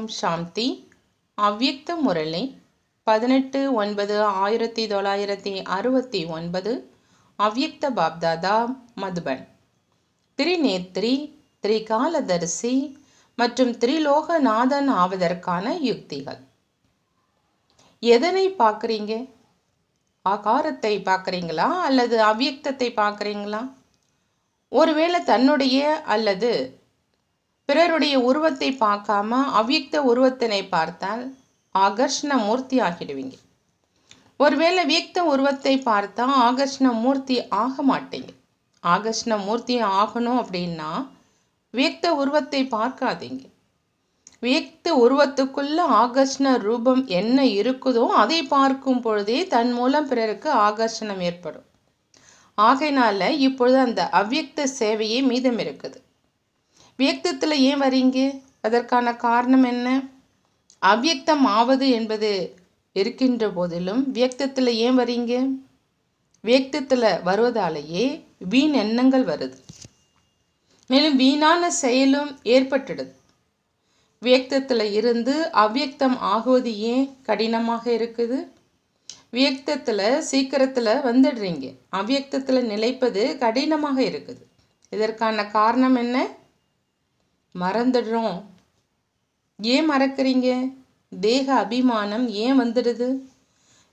ஓம் சாந்தி. அவ்யக்த முரளி பதினெட்டு ஒன்பது ஆயிரத்தி தொள்ளாயிரத்தி அறுபத்தி ஒன்பது அவ்யக்த பாப்தாதா மதுபன். திரிநேத்ரி திரிகாலதரிசி மற்றும் திரிலோகநாதன் ஆவதற்கான யுக்திகள். எதனை பார்க்குறீங்க? ஆகாரத்தை பார்க்குறீங்களா அல்லது அவ்யக்தத்தை பார்க்குறீங்களா? ஒருவேளை தன்னுடைய அல்லது பிறருடைய உருவத்தை பார்க்காம அவ்யக்த உருவத்தினை பார்த்தால் ஆகர்ஷ்ண மூர்த்தி ஆகிடுவீங்க. ஒருவேளை வியக்த உருவத்தை பார்த்தா ஆகர்ஷ்ண மூர்த்தி ஆக மாட்டீங்க. ஆகர்ஷ்ண மூர்த்தி ஆகணும் அப்படின்னா வியக்த உருவத்தை பார்க்காதீங்க. வியக்த உருவத்துக்குள்ள ஆகர்ஷ்ண ரூபம் என்ன இருக்குதோ அதை பார்க்கும் பொழுதே தன் மூலம் பிறருக்கு ஆகர்ஷணம் ஏற்படும். ஆகையினால இப்பொழுது அந்த அவ்யக்த சேவையே மீதம் இருக்குது. வியக்தத்தில் ஏன் வரீங்க? அதற்கான காரணம் என்ன? அவ்வியக்தம் ஆவது என்பது இருக்கின்ற போதிலும் வியக்தத்தில் ஏன் வரீங்க? வியக்தத்தில் வருவதாலேயே வீண் எண்ணங்கள் வருது. மேலும் வீணான செயலும் ஏற்பட்டுடுது. வியக்தத்தில் இருந்து அவ்வியக்தம் ஆகுவது ஏன் கடினமாக இருக்குது? வியக்தத்தில் சீக்கிரத்தில் வந்துடுறீங்க. அவ்வியக்தத்தில் நிலைப்பது கடினமாக இருக்குது. இதற்கான காரணம் என்ன? மறந்துடுறோம். ஏன் மறக்கிறீங்க? தேக அபிமானம் ஏன் வந்துடுது?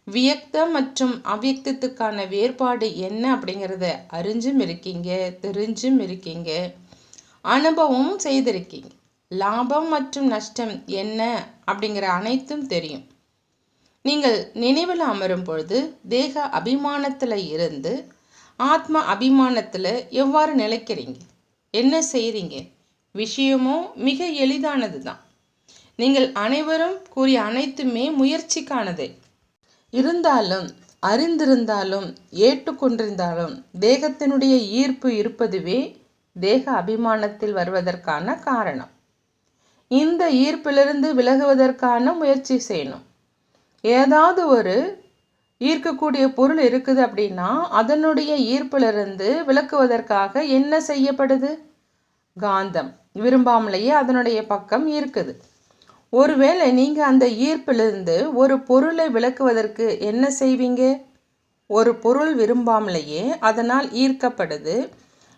வியக்தம் மற்றும் அவ்யக்தத்துக்கான வேறுபாடு என்ன அப்படிங்கிறத அறிஞ்சும் இருக்கீங்க தெரிஞ்சும் இருக்கீங்க. அனுபவமும் செய்திருக்கீங்க. லாபம் மற்றும் நஷ்டம் என்ன அப்படிங்கிற அனைத்தும் தெரியும். நீங்கள் நினைவில் அமரும் பொழுது தேக அபிமானத்தில் இருந்து ஆத்ம அபிமானத்தில் எவ்வாறு நிலைக்கிறீங்க? என்ன செய்கிறீங்க விஷயமும் மிக எளிதானது தான் நீங்கள் அனைவரும் கூறிய அனைத்துமே முயற்சிக்கானதே. இருந்தாலும் அறிந்திருந்தாலும் ஏற்றுக்கொண்டிருந்தாலும் தேகத்தினுடைய ஈர்ப்பு இருப்பதுவே தேக அபிமானத்தில் வருவதற்கான காரணம். இந்த ஈர்ப்பிலிருந்து விலகுவதற்கான முயற்சி செய்யணும். ஏதாவது ஒரு ஈர்க்கக்கூடிய பொருள் இருக்குது அப்படின்னா அதனுடைய ஈர்ப்பிலிருந்து விளக்குவதற்காக என்ன செய்யப்படுது? காந்தம். விரும்பாமலேயே அதனுடைய பக்கம் ஈர்க்குது ஒருவேளை நீங்கள் அந்த ஈர்ப்பிலிருந்து ஒரு பொருளை விளக்குவதற்கு என்ன செய்வீங்க? ஒரு பொருள் விரும்பாமலேயே அதனால் ஈர்க்கப்படுது.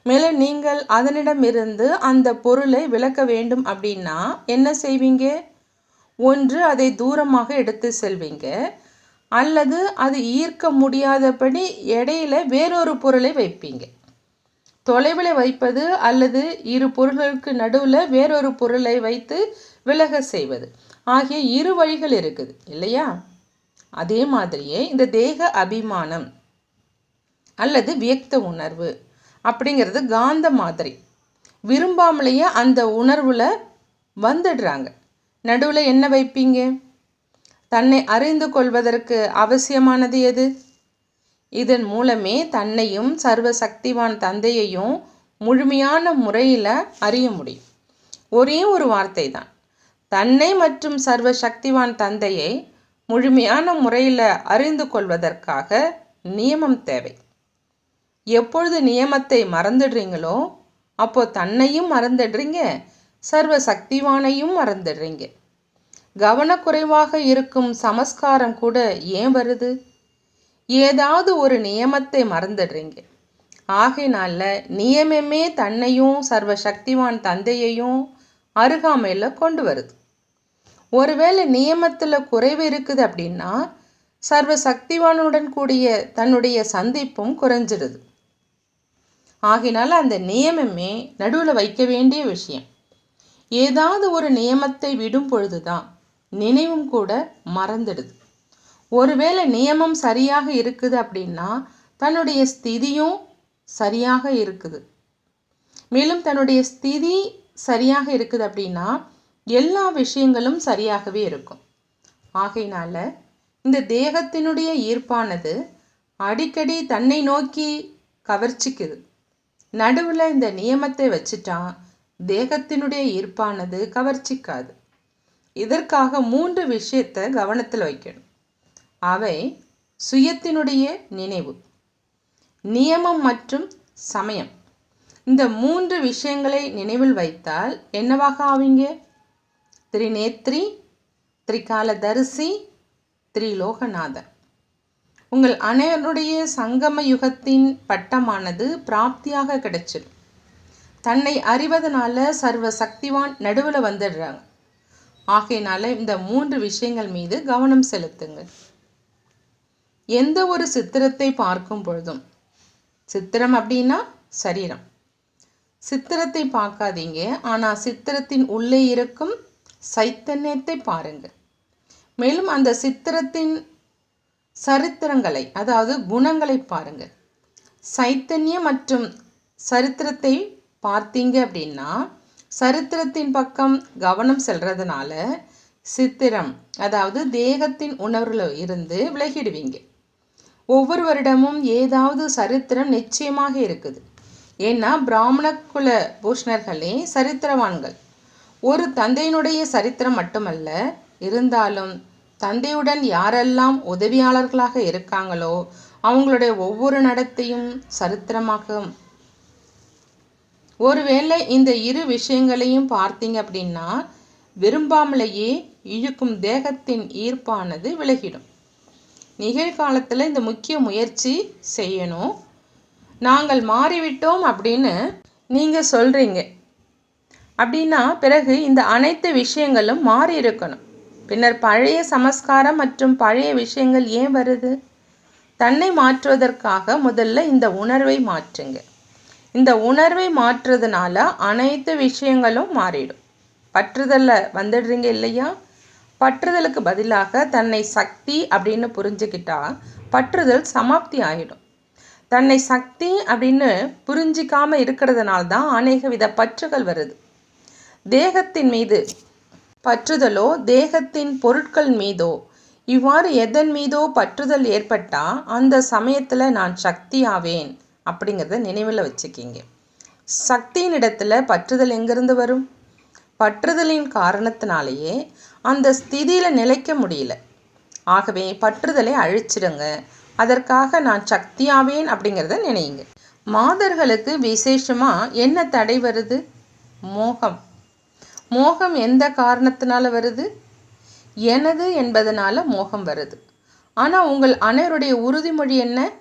மேலே நீங்கள் அதனிடமிருந்து அந்த பொருளை விளக்க வேண்டும் அப்படின்னா என்ன செய்வீங்க? ஒன்று அதை தூரமாக எடுத்து செல்வீங்க. அல்லது அது ஈர்க்க முடியாதபடி இடையில வேறொரு பொருளை வைப்பீங்க. தொலைவில் வைப்பது அல்லது இரு பொருள்களுக்கு நடுவில் வேறொரு பொருளை வைத்து விலக செய்வது. ஆகிய இரு வழிகள் இருக்குது இல்லையா? அதே மாதிரியே இந்த தேக அபிமானம் அல்லது வியக்த உணர்வு அப்படிங்கிறது காந்த மாதிரி. விரும்பாமலேயே அந்த உணர்வில் வந்துடுறாங்க. நடுவில் என்ன வைப்பீங்க? தன்னை அறிந்து கொள்வதற்கு அவசியமானது எது? இதன் மூலமே தன்னையும் சர்வ சக்திவான் தந்தையையும் முழுமையான முறையில் அறிய முடியும். ஒரே ஒரு வார்த்தை தான் தன்னை மற்றும் சர்வ சக்திவான் தந்தையை முழுமையான முறையில் அறிந்து கொள்வதற்காக நியமம் தேவை. எப்பொழுது நியமத்தை மறந்துடுறீங்களோ அப்போ தன்னையும் மறந்துடுறீங்க சர்வ சக்திவானையும் மறந்துடுறீங்க. கவனக்குறைவாக இருக்கும் சமஸ்காரம் கூட ஏன் வருது? ஏதாவது ஒரு நியமத்தை மறந்துடுறீங்க. ஆகையினால நியமமே தன்னையும் சர்வ சக்திவான் தந்தையையும் அருகாமையில் கொண்டு வருது. ஒருவேளை நியமத்தில் குறைவு இருக்குது அப்படின்னா சர்வ சக்திவானுடன் கூடிய தன்னுடைய சந்திப்பும் குறைஞ்சிடுது. ஆகினால அந்த நியமமே நடுவில் வைக்க வேண்டிய விஷயம். ஏதாவது ஒரு நியமத்தை விடும் பொழுதுதான் நினைவும் கூட மறந்துடுது. ஒருவேளை நியமம் சரியாக இருக்குது அப்படின்னா தன்னுடைய ஸ்திதியும் சரியாக இருக்குது. மேலும் தன்னுடைய ஸ்திதி சரியாக இருக்குது அப்படின்னா எல்லா விஷயங்களும் சரியாகவே இருக்கும். ஆகையினால இந்த தேகத்தினுடைய ஈர்ப்பானது அடிக்கடி தன்னை நோக்கி கவர்ச்சிக்குது. நடுவில் இந்த நியமத்தை வச்சுட்டா தேகத்தினுடைய ஈர்ப்பானது கவர்ச்சிக்காது. இதற்காக மூன்று விஷயத்தை கவனத்தில் வைக்கணும். அவை சுயத்தினுடைய நினைவு நியமம் மற்றும் சமயம். இந்த மூன்று விஷயங்களை நினைவில் வைத்தால் என்னவாக ஆவீங்க? திரிநேத்ரி திரிகாலதரிசி திரிலோகநாதர். உங்கள் அனைவருடைய சங்கம யுகத்தின் பட்டமானது பிராப்தியாக கிடைச்சிடும் தன்னை அறிவதனால சர்வ சக்திவான் நடுவில் வந்துடுறாங்க. ஆகையினால இந்த மூன்று விஷயங்கள் மீது கவனம் செலுத்துங்கள். எந்த ஒரு சித்திரத்தை பார்க்கும் பொழுதும் சித்திரம் அப்படின்னா சரீரம். சித்திரத்தை பார்க்காதீங்க ஆனால் சித்திரத்தின் உள்ளே இருக்கும் சைத்தன்யத்தை பாருங்க மேலும் அந்த சித்திரத்தின் சரித்திரங்களை அதாவது குணங்களை பாருங்க சைத்தன்யம் மற்றும் சரித்திரத்தை பார்த்தீங்க அப்படின்னா சரித்திரத்தின் பக்கம் கவனம் செல்றதுனால சித்திரம் அதாவது தேகத்தின் உணர்வில் இருந்து விலகிடுவீங்க. ஒவ்வொரு வருடமும் ஏதாவது சரித்திரம் நிச்சயமாக இருக்குது. ஏன்னா பிராமண குல பூஷ்ணர்களே சரித்திரவான்கள். ஒரு தந்தையினுடைய சரித்திரம் மட்டுமல்ல இருந்தாலும் தந்தையுடன் யாரெல்லாம் உதவியாளர்களாக இருக்காங்களோ அவங்களுடைய ஒவ்வொரு நடத்தையும் சரித்திரமாகும். ஒருவேளை இந்த இரு விஷயங்களையும் பார்த்தீங்க அப்படின்னா விரும்பாமலேயே இழுக்கும் தேகத்தின் ஈர்ப்பானது விலகிடும். நிகழ்காலத்தில் இந்த முக்கிய முயற்சி செய்யணும். நாங்கள் மாறிவிட்டோம் அப்படின்னு நீங்கள் சொல்கிறீங்க அப்படின்னா பிறகு இந்த அனைத்து விஷயங்களும் மாறி இருக்கணும். பின்னர் பழைய சமஸ்காரம் மற்றும் பழைய விஷயங்கள் ஏன் வருது? தன்னை மாற்றுவதற்காக முதல்ல இந்த உணர்வை மாற்றுங்க. இந்த உணர்வை மாற்றுறதுனால அனைத்து விஷயங்களும் மாறிடும். பற்றுதலில் வந்துடுறீங்க இல்லையா? பற்றுதலுக்கு பதிலாக தன்னை சக்தி அப்படின்னு புரிஞ்சுக்கிட்டா பற்றுதல் சமாப்தி ஆகிடும் தன்னை சக்தி அப்படின்னு புரிஞ்சிக்காம இருக்கிறதுனால தான் அநேக வித பற்றுகள் வருது. தேகத்தின் மீது பற்றுதலோ தேகத்தின் பொருட்கள் மீதோ இவ்வாறு எதன் மீதோ பற்றுதல் ஏற்பட்டால் அந்த சமயத்தில் நான் சக்தி ஆவேன் அப்படிங்கிறத நினைவில் வச்சுக்கிங்க. சக்தியின் இடத்துல பற்றுதல் எங்கிருந்து வரும்? பற்றுதலின் காரணத்தினாலேயே அந்த ஸ்திதியில் நிலைக்க முடியல. ஆகவே பற்றுதலை அழிச்சிடுங்க. அதற்காக நான் சக்தியாவேன் அப்படிங்கிறத நினையுங்க. மாதர்களுக்கு விசேஷமாக என்ன தடை வருது? மோகம். மோகம் எந்த காரணத்தினால வருது? எனது என்பதனால மோகம் வருது. ஆனால் உங்கள் அனைவருடைய உறுதிமொழி என்ன?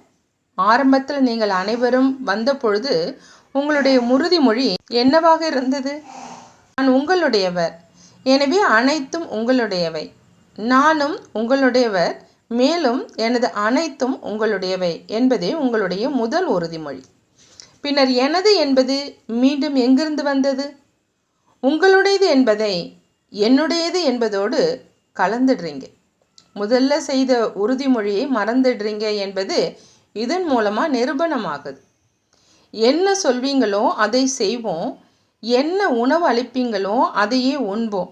ஆரம்பத்தில் நீங்கள் அனைவரும் வந்த பொழுது உங்களுடைய உறுதிமொழி என்னவாக இருந்தது? நான் உங்களுடையவர். எனவே அனைத்தும் உங்களுடையவை. நானும் உங்களுடையவர் மேலும் எனது அனைத்தும் உங்களுடையவை என்பதே உங்களுடைய முதல் உறுதிமொழி. பின்னர் எனது என்பது மீண்டும் எங்கிருந்து வந்தது? உங்களுடையது என்பதை என்னுடையது என்பதோடு கலந்துடுறீங்க. முதல்ல செய்த உறுதிமொழியை மறந்துடுறீங்க என்பது இதன் மூலமாக நிரூபணமாகுது. என்ன சொல்வீங்களோ அதை செய்வோம். என்ன உணவு அளிப்பீங்களோ அதையே உண்போம்.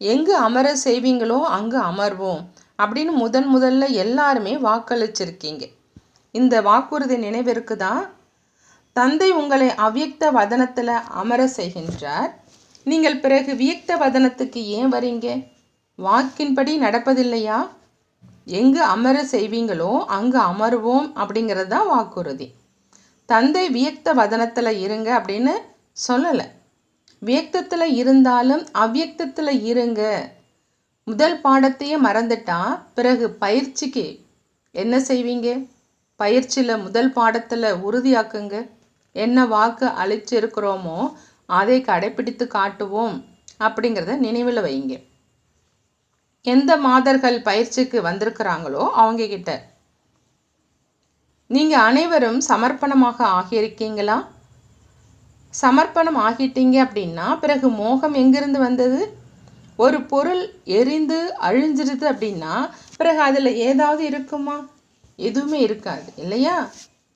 எங்கு அமர செய்வீங்களோ அங்கு அமர்வோம் அப்படின்னு முதன் முதல்ல எல்லாருமே வாக்களிச்சிருக்கீங்க. இந்த வாக்குறுதி நினைவிற்கு தந்தை உங்களை அவ்யக்த வதனத்தில் அமர செய்கின்றார். நீங்கள் பிறகு வியக்த வதனத்துக்கு ஏன் வரீங்க? வாக்கின்படி நடப்பதில்லையா? எங்கு அமர செய்வீங்களோ அங்கு அமருவோம் அப்படிங்கிறது தான் வாக்குறுதி. தந்தை வியக்த வதனத்தில் இருங்க அப்படின்னு சொல்லலை. வியக்தத்தில் இருந்தாலும் அவ்வியக்தத்தில் இருங்க. முதல் பாடத்தையே மறந்துட்டா பிறகு பயிற்சிக்கு என்ன செய்வீங்க? பயிற்சியில் முதல் பாடத்தில் உறுதியாக்குங்க. என்ன வாக்கு அழிச்சிருக்கிறோமோ அதை கடைப்பிடித்து காட்டுவோம் அப்படிங்கிறத நினைவில் வைங்க. எந்த மாதர்கள் பயிற்சிக்கு வந்திருக்கிறாங்களோ அவங்க கிட்ட நீங்கள் அனைவரும் சமர்ப்பணமாக ஆகியிருக்கீங்களா? சமர்ப்பணம் ஆகிட்டீங்க அப்படின்னா பிறகு மோகம் எங்கிருந்து வந்தது? ஒரு பொருள் எரிந்து அழிஞ்சிருது அப்படின்னா பிறகு அதில் ஏதாவது இருக்குமா? எதுவுமே இருக்காது இல்லையா?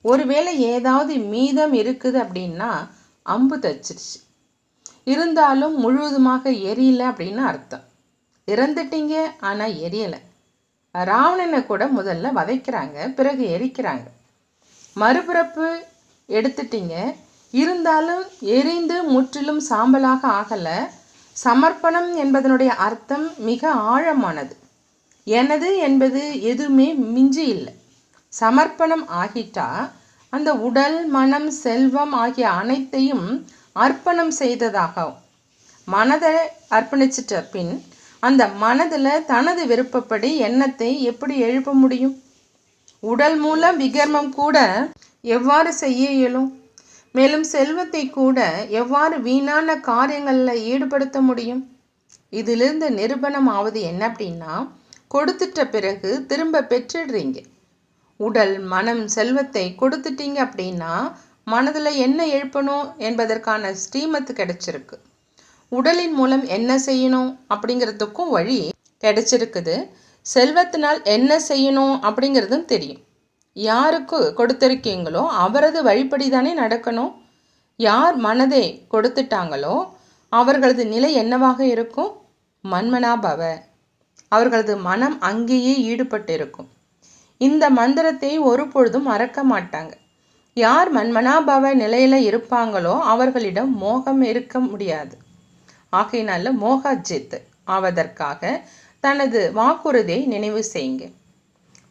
ஒருவேளை ஏதாவது மீதம் இருக்குது அப்படின்னா அம்பு தச்சிருச்சு. இருந்தாலும் முழுவதுமாக எரியல அப்படின்னு அர்த்தம். இறந்துட்டீங்க ஆனால் எரியலை. ராவணனை கூட முதல்ல வதைக்கிறாங்க பிறகு எரிக்கிறாங்க. மறுபிறப்பு எடுத்துட்டீங்க இருந்தாலும் எரிந்து முற்றிலும் சாம்பலாக ஆகலை சமர்ப்பணம் என்பதனுடைய அர்த்தம் மிக ஆழமானது. எனது என்பது எதுவுமே மிஞ்சி இல்லை. சமர்ப்பணம் ஆகிட்டா அந்த உடல் மனம் செல்வம் ஆகிய அனைத்தையும் அர்ப்பணம் செய்ததாகும் மனதை அர்ப்பணிச்சிட்ட பின் அந்த மனதில் தனது விருப்பப்படி எண்ணத்தை எப்படி எழுப்ப முடியும்? உடல் மூலம் விகர்மம் கூட எவ்வாறு செய்ய இயலும்? மேலும் செல்வத்தை கூட எவ்வாறு வீணான காரியங்களில் ஈடுபடுத்த முடியும்? இதிலிருந்து நிரூபணம் ஆவது என்ன அப்படின்னா கொடுத்துட்ட பிறகு திரும்ப பெற்றுடுறீங்க. உடல் மனம் செல்வத்தை கொடுத்துட்டீங்க அப்படின்னா மனதில் என்ன எழுப்பணும் என்பதற்கான ஸ்ரீமத்து கிடைச்சிருக்கு. உடலின் மூலம் என்ன செய்யணும் அப்படிங்கிறதுக்கும் வழி கிடைச்சிருக்குது. செல்வத்தினால் என்ன செய்யணும் அப்படிங்கிறதும் தெரியும். யாருக்கு கொடுத்திருக்கீங்களோ அவரது வழிப்படி தானே நடக்கணும்? யார் மனதை கொடுத்துட்டாங்களோ அவர்களது நிலை என்னவாக இருக்கும்? மன்மனாபவ. அவர்களது மனம் அங்கேயே ஈடுபட்டு இருக்கும் இந்த மந்திரத்தை ஒரு பொழுதும் மறக்க மாட்டாங்க. யார் மன்மனாபவ நிலையில் இருப்பாங்களோ அவர்களிடம் மோகம் இருக்க முடியாது. ஆகையினால மோகஜித் ஆவதற்காக தனது வாக்குறுதியை நினைவு செய்யுங்க.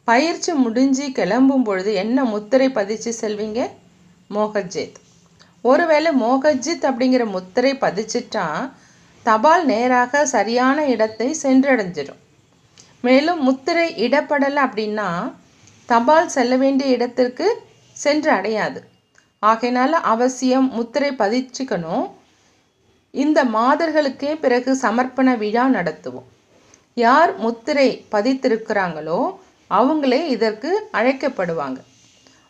பயிற்சி முடிஞ்சு கிளம்பும் பொழுது என்ன முத்திரை பதிச்சு செல்வீங்க? மோகஜித் ஒருவேளை மோகஜித் அப்படிங்கிற முத்திரை பதிச்சிட்டா தபால் நேராக சரியான இடத்தை சென்றடைஞ்சிடும். மேலும் முத்திரை இடப்படலை அப்படின்னா தபால் செல்ல வேண்டிய இடத்திற்கு சென்று அடையாது. ஆகையினால அவசியம் முத்திரை பதிச்சுக்கணும். இந்த மாதர்களுக்கே பிறகு சமர்ப்பண விழா நடத்துவோம். யார் முத்திரை பதித்திருக்கிறாங்களோ அவங்களே இதற்கு அழைக்கப்படுவாங்க.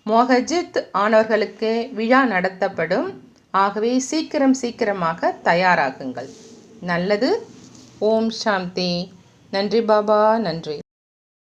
மோகஜித் ஆனவர்களுக்கு விழா நடத்தப்படும். ஆகவே சீக்கிரம் சீக்கிரமாக தயாராகுங்கள். நல்லது. ஓம் சாந்தி. நன்றி பாபா. நன்றி.